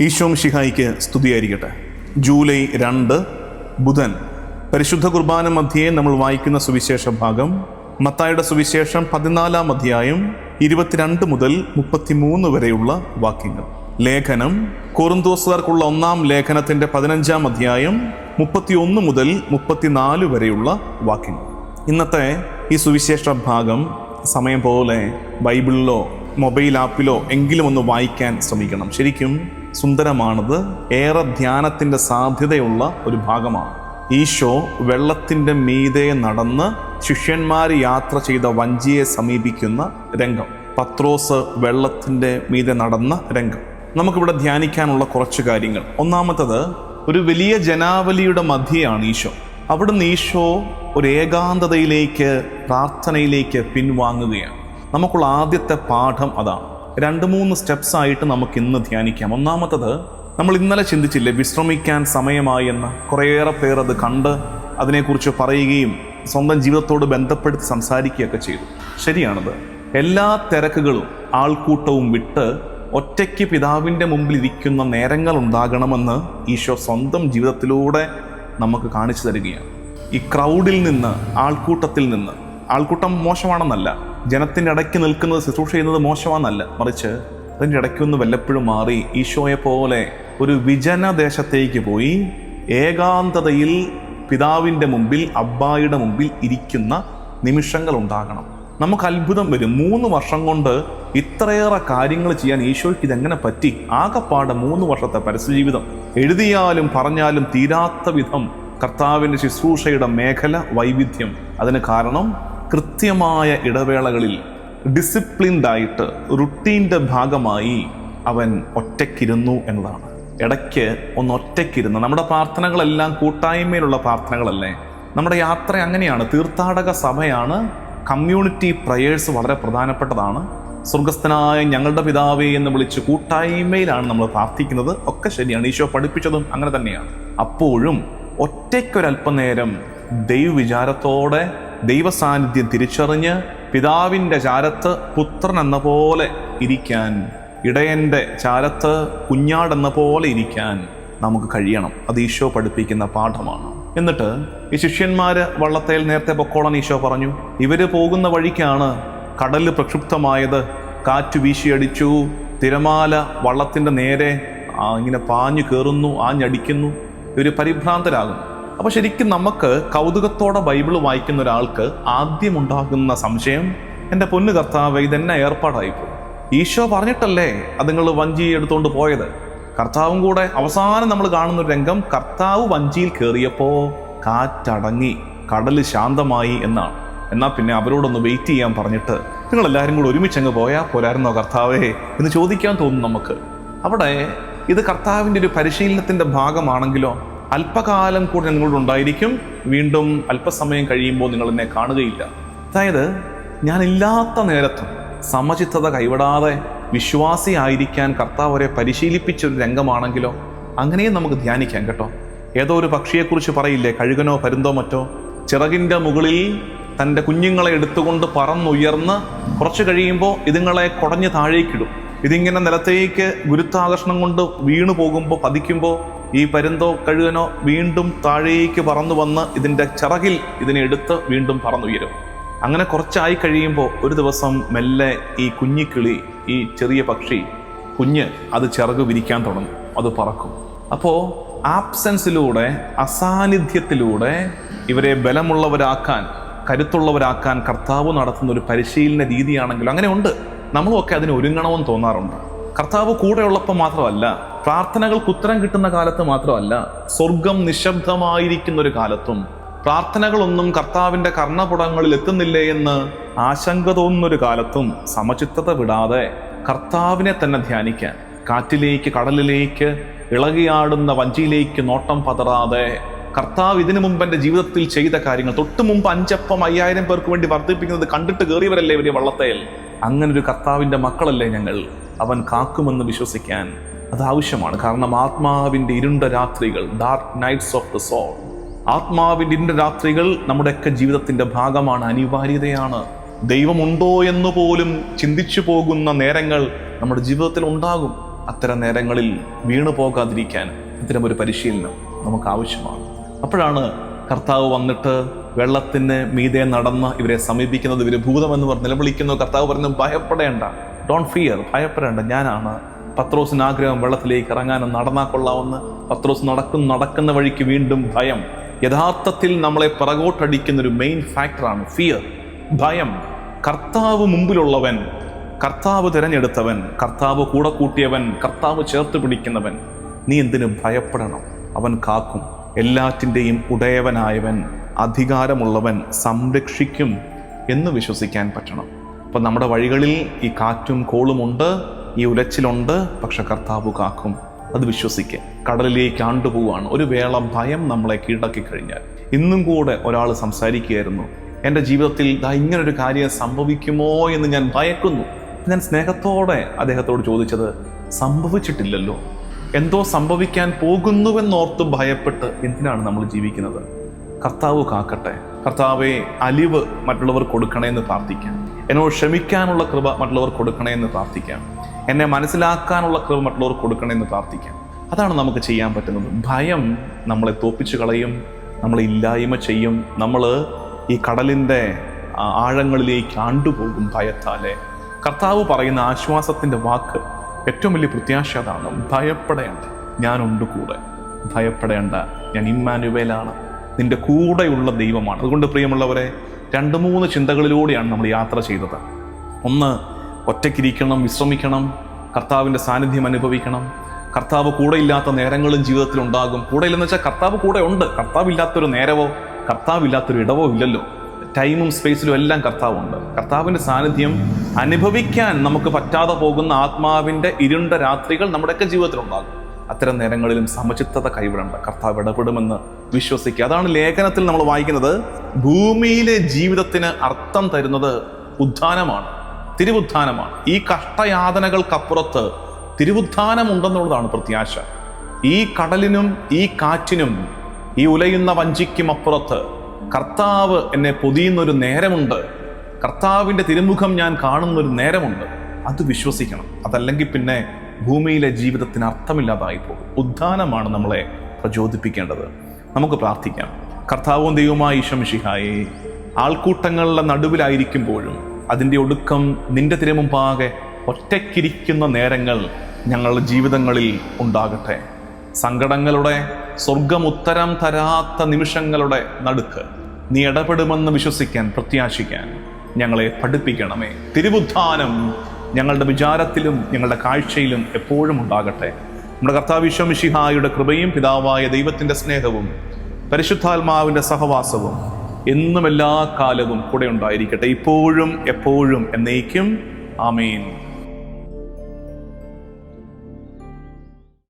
ഈശോം ഷിഹായിക്ക് സ്തുതിയായിരിക്കട്ടെ. ജൂലൈ രണ്ട് ബുധൻ. പരിശുദ്ധ കുർബാന മധ്യേ നമ്മൾ വായിക്കുന്ന സുവിശേഷ ഭാഗം മത്തായുടെ സുവിശേഷം പതിനാലാം അധ്യായം ഇരുപത്തിരണ്ട് മുതൽ മുപ്പത്തിമൂന്ന് വരെയുള്ള വാക്യങ്ങൾ. ലേഖനം കോറിന്തോസുകാർക്കുള്ള ഒന്നാം ലേഖനത്തിന്റെ പതിനഞ്ചാം അധ്യായം മുപ്പത്തിയൊന്ന് മുതൽ മുപ്പത്തിനാല് വരെയുള്ള വാക്യങ്ങൾ. ഇന്നത്തെ ഈ സുവിശേഷ ഭാഗം സമയം പോലെ ബൈബിളിലോ മൊബൈൽ ആപ്പിലോ എങ്കിലും ഒന്ന് വായിക്കാൻ ശ്രമിക്കണം. ശരിക്കും സുന്ദരമാണത്. ഏറെ ധ്യാനത്തിന്റെ സാധ്യതയുള്ള ഒരു ഭാഗമാണ്. ഈശോ വെള്ളത്തിന്റെ മീതെ നടന്ന് ശിഷ്യന്മാർ യാത്ര ചെയ്ത വഞ്ചിയെ സമീപിക്കുന്ന രംഗം. പത്രോസ് വെള്ളത്തിന്റെ മീതെ നടന്ന രംഗം. നമുക്കിവിടെ ധ്യാനിക്കാനുള്ള കുറച്ച് കാര്യങ്ങൾ. ഒന്നാമത്തത് ഒരു വലിയ ജനാവലിയുടെ മധ്യയാണ് ഈശോ. അവിടുന്ന് ഈശോ ഒരു ഏകാന്തതയിലേക്ക് പ്രാർത്ഥനയിലേക്ക് പിൻവാങ്ങുകയാണ്. നമുക്കുള്ള ആദ്യത്തെ പാഠം അതാണ്. രണ്ട് മൂന്ന് സ്റ്റെപ്സ് ആയിട്ട് നമുക്ക് ഇന്ന് ധ്യാനിക്കാം. ഒന്നാമത്തത് നമ്മൾ ഇന്നലെ ചിന്തിച്ചില്ലേ വിശ്രമിക്കാൻ സമയമായി എന്ന് കുറേയേറെ പേർ അത് കണ്ട് അതിനെക്കുറിച്ച് പറയുകയും സ്വന്തം ജീവിതത്തോട് ബന്ധപ്പെടുത്തി സംസാരിക്കുകയൊക്കെ ചെയ്തു. ശരിയാണത്. എല്ലാ തിരക്കുകളും ആൾക്കൂട്ടവും വിട്ട് ഒറ്റയ്ക്ക് പിതാവിന്റെ മുമ്പിൽ ഇരിക്കുന്ന നേരങ്ങൾ ഉണ്ടാകണമെന്ന് ഈശോ സ്വന്തം ജീവിതത്തിലൂടെ നമുക്ക് കാണിച്ചു തരികയാണ്. ഈ ക്രൗഡിൽ നിന്ന് ആൾക്കൂട്ടത്തിൽ നിന്ന് ആൾക്കൂട്ടം മോശമാണെന്നല്ല ജനത്തിന്റെ ഇടയ്ക്ക് നിൽക്കുന്നത് ശുശ്രൂഷ ചെയ്യുന്നത് മോശമാണെന്നല്ല. മറിച്ച് അതിന്റെ ഇടയ്ക്കൊന്ന് വല്ലപ്പോഴും മാറി ഈശോയെ പോലെ ഒരു വിജനദേശത്തേക്ക് പോയി ഏകാന്തതയിൽ പിതാവിന്റെ മുമ്പിൽ അബ്ബായിയുടെ മുമ്പിൽ ഇരിക്കുന്ന നിമിഷങ്ങൾ ഉണ്ടാകണം. നമുക്ക് അത്ഭുതം വരും. മൂന്ന് വർഷം കൊണ്ട് ഇത്രയേറെ കാര്യങ്ങൾ ചെയ്യാൻ ഈശോയ്ക്ക് ഇതെങ്ങനെ പറ്റി? ആകെപ്പാടെ മൂന്ന് വർഷത്തെ പരസ്യജീവിതം. എഴുതിയാലും പറഞ്ഞാലും തീരാത്ത വിധം കർത്താവിന്റെ ശുശ്രൂഷയുടെ മേഖല വൈവിധ്യം. അതിന് കാരണം കൃത്യമായ ഇടവേളകളിൽ ഡിസിപ്ലിൻഡ് ആയിട്ട് റുട്ടീന്റെ ഭാഗമായി അവൻ ഒറ്റയ്ക്കിരുന്നു എന്നതാണ്. ഇടയ്ക്ക് ഒന്ന് ഒറ്റയ്ക്കിരുന്ന്. നമ്മുടെ പ്രാർത്ഥനകളെല്ലാം കൂട്ടായ്മയിലുള്ള പ്രാർത്ഥനകളല്ലേ? നമ്മുടെ യാത്ര അങ്ങനെയാണ്. തീർത്ഥാടക സഭയാണ് കമ്മ്യൂണിറ്റി പ്രയേഴ്സ് വളരെ പ്രധാനപ്പെട്ടതാണ്. സ്വർഗസ്ഥനായ ഞങ്ങളുടെ പിതാവേ എന്ന് വിളിച്ച് കൂട്ടായ്മയിലാണ് നമ്മൾ പ്രാർത്ഥിക്കുന്നത്. ഒക്കെ ശരിയാണ്. ഈശോ പഠിപ്പിച്ചതും അങ്ങനെ തന്നെയാണ്. അപ്പോഴും ഒറ്റയ്ക്കൊരല്പനേരം ദൈവവിചാരത്തോടെ ദൈവസാന്നിധ്യം തിരിച്ചറിഞ്ഞ് പിതാവിന്റെ ചാരത്ത് പുത്രൻ എന്ന പോലെ ഇരിക്കാൻ ഇടയന്റെ ചാരത്ത് കുഞ്ഞാടെന്ന പോലെ ഇരിക്കാൻ നമുക്ക് കഴിയണം. അത് ഈശോ പഠിപ്പിക്കുന്ന പാഠമാണ്. എന്നിട്ട് ഈ ശിഷ്യന്മാർ വള്ളത്തേൽ നേരത്തെ പൊക്കോളൻ ഈശോ പറഞ്ഞു ഇവർ പോകുന്ന വഴിക്കാണ് കടൽ പ്രക്ഷുബ്ധമായത്. കാറ്റ് വീശിയടിച്ചു തിരമാല വള്ളത്തിന്റെ നേരെ ഇങ്ങനെ പാഞ്ഞു കയറുന്നു ആഞ്ഞടിക്കുന്നു. ഇവർ പരിഭ്രാന്തരാകും അപ്പൊ ശരിക്കും നമുക്ക് കൗതുകത്തോടെ ബൈബിൾ വായിക്കുന്ന ഒരാൾക്ക് ആദ്യം ഉണ്ടാകുന്ന സംശയം എന്റെ പൊന്നു കർത്താവ് ഇതെന്നെ ഏർപ്പാടായിപ്പോയി. ഈശോ പറഞ്ഞിട്ടല്ലേ അത് നിങ്ങൾ വഞ്ചി എടുത്തുകൊണ്ട് പോയത്? കർത്താവും കൂടെ അവസാനം നമ്മൾ കാണുന്ന ഒരു രംഗം കർത്താവ് വഞ്ചിയിൽ കയറിയപ്പോൾ കാറ്റടങ്ങി കടൽ ശാന്തമായി എന്നാണ്. എന്നാൽ പിന്നെ അവരോടൊന്ന് വെയിറ്റ് ചെയ്യാൻ പറഞ്ഞിട്ട് നിങ്ങൾ എല്ലാവരും കൂടെ ഒരുമിച്ചങ്ങ് പോയാൽ പോരായിരുന്നോ കർത്താവേ എന്ന് ചോദിക്കാൻ തോന്നും നമുക്ക്. അവിടെ ഇത് കർത്താവിന്റെ ഒരു പരിശീലനത്തിന്റെ ഭാഗമാണെങ്കിലോ അല്പകാലം കൂടി നിങ്ങളോട് ഉണ്ടായിരിക്കും. വീണ്ടും അല്പസമയം കഴിയുമ്പോൾ നിങ്ങൾ എന്നെ കാണുകയില്ല. അതായത് ഞാനില്ലാത്ത നേരത്തും സമചിത്തത കൈവിടാതെ വിശ്വാസിയായിരിക്കാൻ കർത്താവ് അവരെ പരിശീലിപ്പിച്ച ഒരു രംഗമാണെങ്കിലോ അങ്ങനെയും നമുക്ക് ധ്യാനിക്കാം കേട്ടോ. ഏതോ ഒരു പക്ഷിയെക്കുറിച്ച് പറയില്ലേ കഴുകനോ പരുന്തോ മറ്റോ? ചിറകിന്റെ മുകളിൽ തന്റെ കുഞ്ഞുങ്ങളെ എടുത്തുകൊണ്ട് പറന്നുയർന്ന് കുറച്ച് കഴിയുമ്പോൾ ഇതുങ്ങളെ കുടഞ്ഞ് താഴേക്കിടും. ഇതിങ്ങനെ നിലത്തേക്ക് ഗുരുത്വാകർഷണം കൊണ്ട് വീണു പോകുമ്പോൾ പതിക്കുമ്പോൾ ഈ പരുന്തോ കഴുകനോ വീണ്ടും താഴേക്ക് പറന്നു വന്ന് ഇതിന്റെ ചിറകിൽ ഇതിനെ എടുത്ത് വീണ്ടും പറന്നുയരും. അങ്ങനെ കുറച്ചായി കഴിയുമ്പോൾ ഒരു ദിവസം മെല്ലെ ഈ കുഞ്ഞിക്കിളി ഈ ചെറിയ പക്ഷി കുഞ്ഞ് അത് ചിറക് വിരിക്കാൻ തുടങ്ങും. അത് പറക്കും. അപ്പോൾ ആബ്സെൻസിലൂടെ അസാന്നിധ്യത്തിലൂടെ ഇവരെ ബലമുള്ളവരാക്കാൻ കരുത്തുള്ളവരാക്കാൻ കർത്താവ് നടത്തുന്ന ഒരു പരിശീലന രീതിയാണെങ്കിലും അങ്ങനെയുണ്ട് നമ്മളുമൊക്കെ അതിന് ഒരുങ്ങണമെന്ന് തോന്നാറുണ്ട്. കർത്താവ് കൂടെയുള്ളപ്പോൾ മാത്രമല്ല പ്രാർത്ഥനകൾക്ക് ഉത്തരം കിട്ടുന്ന കാലത്ത് മാത്രമല്ല സ്വർഗം നിശബ്ദമായിരിക്കുന്ന ഒരു കാലത്തും പ്രാർത്ഥനകളൊന്നും കർത്താവിന്റെ കർണപുടങ്ങളിൽ എത്തുന്നില്ലേ എന്ന് ആശങ്ക തോന്നുന്നൊരു കാലത്തും സമചിത്തത വിടാതെ കർത്താവിനെ തന്നെ ധ്യാനിക്കാൻ കാറ്റിലേക്ക് കടലിലേക്ക് ഇളകിയാടുന്ന വഞ്ചിയിലേക്ക് നോട്ടം പതറാതെ കർത്താവ് ഇതിനു മുമ്പ് എന്റെ ജീവിതത്തിൽ ചെയ്ത കാര്യങ്ങൾ തൊട്ട് മുമ്പ് അഞ്ചപ്പം അയ്യായിരം പേർക്ക് വേണ്ടി വർദ്ധിപ്പിക്കുന്നത് കണ്ടിട്ട് കയറിയവരല്ലേ വലിയ വള്ളത്തേൽ? അങ്ങനൊരു കർത്താവിന്റെ മക്കളല്ലേ ഞങ്ങൾ? അവൻ കാക്കുമെന്ന് വിശ്വസിക്കാൻ അത് ആവശ്യമാണ്. കാരണം ആത്മാവിന്റെ ഇരുണ്ട രാത്രികൾ dark nights of the soul ആത്മാവിന്റെ ഇരുണ്ട രാത്രികൾ നമ്മുടെയൊക്കെ ജീവിതത്തിന്റെ ഭാഗമാണ് അനിവാര്യതയാണ്. ദൈവമുണ്ടോ എന്ന് പോലും ചിന്തിച്ചു പോകുന്ന നേരങ്ങൾ നമ്മുടെ ജീവിതത്തിൽ ഉണ്ടാകും. അത്തരം നേരങ്ങളിൽ വീണു പോകാതിരിക്കാൻ ഇത്തരം ഒരു പരിശീലനം നമുക്ക് ആവശ്യമാണ്. അപ്പോഴാണ് കർത്താവ് വന്നിട്ട് വെള്ളത്തിന് മീതെ നടന്ന് ഇവരെ സമീപിക്കുന്നത്. ഇവർ ഭൂതമെന്ന് പറഞ്ഞ് നിലവിളിക്കുന്നു. കർത്താവ് പറഞ്ഞു ഭയപ്പെടേണ്ട. ഡോൺ ഫിയർ ഭയപ്പെടേണ്ട. ഞാനാണ് പത്രോസിന് ആഗ്രഹം വെള്ളത്തിലേക്ക് ഇറങ്ങാനും നടന്നാൽ കൊള്ളാവുന്ന. പത്രോസ് നടക്കും നടക്കുന്ന വഴിക്ക് വീണ്ടും ഭയം. യഥാർത്ഥത്തിൽ നമ്മളെ പിറകോട്ടടിക്കുന്ന ഒരു മെയിൻ ഫാക്ടറാണ് ഫിയർ ഭയം. കർത്താവ് മുമ്പിലുള്ളവൻ കർത്താവ് തിരഞ്ഞെടുത്തവൻ കർത്താവ് കൂടെ കൂട്ടിയവൻ കർത്താവ് ചേർത്ത് പിടിക്കുന്നവൻ. നീ എന്തിനു ഭയപ്പെടണം? അവൻ കാക്കും. എല്ലാറ്റിന്റെയും ഉടയവനായവൻ അധികാരമുള്ളവൻ സംരക്ഷിക്കും എന്ന് വിശ്വസിക്കാൻ പറ്റണം. അപ്പം നമ്മുടെ വഴികളിൽ ഈ കാറ്റും കോളുമുണ്ട് ഈ ഉലച്ചിലുണ്ട് പക്ഷെ കർത്താവ് കാക്കും. അത് വിശ്വസിക്കുക കടലിലേക്ക് ആണ്ടുപോവാണ്. ഒരു വേള ഭയം നമ്മളെ കീഴടക്കി കഴിഞ്ഞാൽ. ഇന്നും കൂടെ ഒരാൾ സംസാരിക്കുകയായിരുന്നു. എന്റെ ജീവിതത്തിൽ ദാ ഇങ്ങനൊരു കാര്യം സംഭവിക്കുമോ എന്ന് ഞാൻ ഭയക്കുന്നു. ഞാൻ സ്നേഹത്തോടെ അദ്ദേഹത്തോട് ചോദിച്ചത് സംഭവിച്ചിട്ടില്ലല്ലോ. എന്തോ സംഭവിക്കാൻ പോകുന്നുവെന്നോർത്ത് ഭയപ്പെട്ട് എന്തിനാണ് നമ്മൾ ജീവിക്കുന്നത്? കർത്താവ് കാക്കട്ടെ. കർത്താവെ അലിവ് മറ്റുള്ളവർ കൊടുക്കണേ എന്ന് പ്രാർത്ഥിക്കാം. എന്നോട് ക്ഷമിക്കാനുള്ള കൃപ മറ്റുള്ളവർ കൊടുക്കണേ എന്ന് പ്രാർത്ഥിക്കാം. എന്നെ മനസ്സിലാക്കാനുള്ള കൃപ മറ്റുള്ളവർ കൊടുക്കണേ എന്ന് പ്രാർത്ഥിക്കാം. അതാണ് നമുക്ക് ചെയ്യാൻ പറ്റുന്നത്. ഭയം നമ്മളെ തോപ്പിച്ചു കളയും നമ്മളെ ഇല്ലായ്മ ചെയ്യും. നമ്മൾ ഈ കടലിന്റെ ആഴങ്ങളിലേക്ക് ആണ്ടുപോകും ഭയത്താലെ. കർത്താവ് പറയുന്ന ആശ്വാസത്തിന്റെ വാക്ക് ഏറ്റവും വലിയ പ്രത്യാശ അതാണ്. ഭയപ്പെടേണ്ട ഞാനുണ്ട് കൂടെ. ഭയപ്പെടേണ്ട ഞാൻ ഇമ്മാനുവേലാണ്. നിന്റെ കൂടെയുള്ള ദൈവമാണ്. അതുകൊണ്ട് പ്രിയമുള്ളവരെ രണ്ട് മൂന്ന് ചിന്തകളിലൂടെയാണ് നമ്മൾ യാത്ര ചെയ്തത്. ഒന്ന് ഒറ്റയ്ക്കിരിക്കണം വിശ്രമിക്കണം കർത്താവിന്റെ സാന്നിധ്യം അനുഭവിക്കണം. കർത്താവ് കൂടെ ഇല്ലാത്ത നേരങ്ങളും ജീവിതത്തിൽ ഉണ്ടാകും. കൂടെ ഇല്ലെന്ന് വെച്ചാൽ കർത്താവ് കൂടെ ഉണ്ട്. കർത്താവ് ഇല്ലാത്തൊരു നേരവോ കർത്താവ് ഇല്ലാത്തൊരു ഇടവോ ഇല്ലല്ലോ. ടൈമും സ്പേസിലും എല്ലാം കർത്താവുണ്ട്. കർത്താവിന്റെ സാന്നിധ്യം അനുഭവിക്കാൻ നമുക്ക് പറ്റാതെ പോകുന്ന ആത്മാവിന്റെ ഇരുണ്ട രാത്രികൾ നമ്മുടെയൊക്കെ ജീവിതത്തിൽ ഉണ്ടാകും അത്തരം നേരങ്ങളിലും സമചിത്തത കൈവിടേണ്ട. കർത്താവ് ഇടപെടുമെന്ന് വിശ്വസിക്കുക. അതാണ് ലേഖനത്തിൽ നമ്മൾ വായിക്കുന്നത്. ഭൂമിയിലെ ജീവിതത്തിന് അർത്ഥം തരുന്നത് ഉദ്ധാനമാണ് തിരുവുദ്ധാനമാണ് ഈ കഷ്ടയാതനകൾക്കപ്പുറത്ത് തിരുവുദ്ധാനമുണ്ടെന്നുള്ളതാണ് പ്രത്യാശ. ഈ കടലിനും ഈ കാറ്റിനും ഈ ഉലയുന്ന വഞ്ചിക്കും അപ്പുറത്ത് കർത്താവ് എന്നെ പൊതിയുന്നൊരു നേരമുണ്ട്. കർത്താവിന്റെ തിരുമുഖം ഞാൻ കാണുന്നൊരു നേരമുണ്ട്. അത് വിശ്വസിക്കണം. അതല്ലെങ്കിൽ പിന്നെ ഭൂമിയിലെ ജീവിതത്തിന് അർത്ഥമില്ലാതായി പോകും. ഉദ്ധാനമാണ് നമ്മളെ പ്രചോദിപ്പിക്കേണ്ടത്. നമുക്ക് പ്രാർത്ഥിക്കാം. കർത്താവും ദൈവമായ ഈശംഷിഹായെ ആൾക്കൂട്ടങ്ങളുടെ നടുവിലായിരിക്കുമ്പോഴും അതിന്റെ ഒടുക്കം നിന്റെ തിരമുമ്പാകെ ഒറ്റയ്ക്കിരിക്കുന്ന നേരങ്ങൾ ഞങ്ങളുടെ ജീവിതങ്ങളിൽ ഉണ്ടാകട്ടെ. സങ്കടങ്ങളുടെ സ്വർഗമുത്തരം തരാത്ത നിമിഷങ്ങളുടെ നടുക്ക് നീ ഇടപെടുമെന്ന് വിശ്വസിക്കാൻ പ്രത്യാശിക്കാൻ ഞങ്ങളെ പഠിപ്പിക്കണമേ. തിരുവുദ്ധാനം ഞങ്ങളുടെ വിചാരത്തിലും ഞങ്ങളുടെ കാഴ്ചയിലും എപ്പോഴും ഉണ്ടാകട്ടെ. നമ്മുടെ കർത്താവിശ്വമിഷിഹായുടെ കൃപയും പിതാവായ ദൈവത്തിന്റെ സ്നേഹവും പരിശുദ്ധാത്മാവിന്റെ സഹവാസവും എന്നും എല്ലാ കാലവും കൂടെ ഉണ്ടായിരിക്കട്ടെ. ഇപ്പോഴും എപ്പോഴും എന്നേക്കും. ആമേൻ.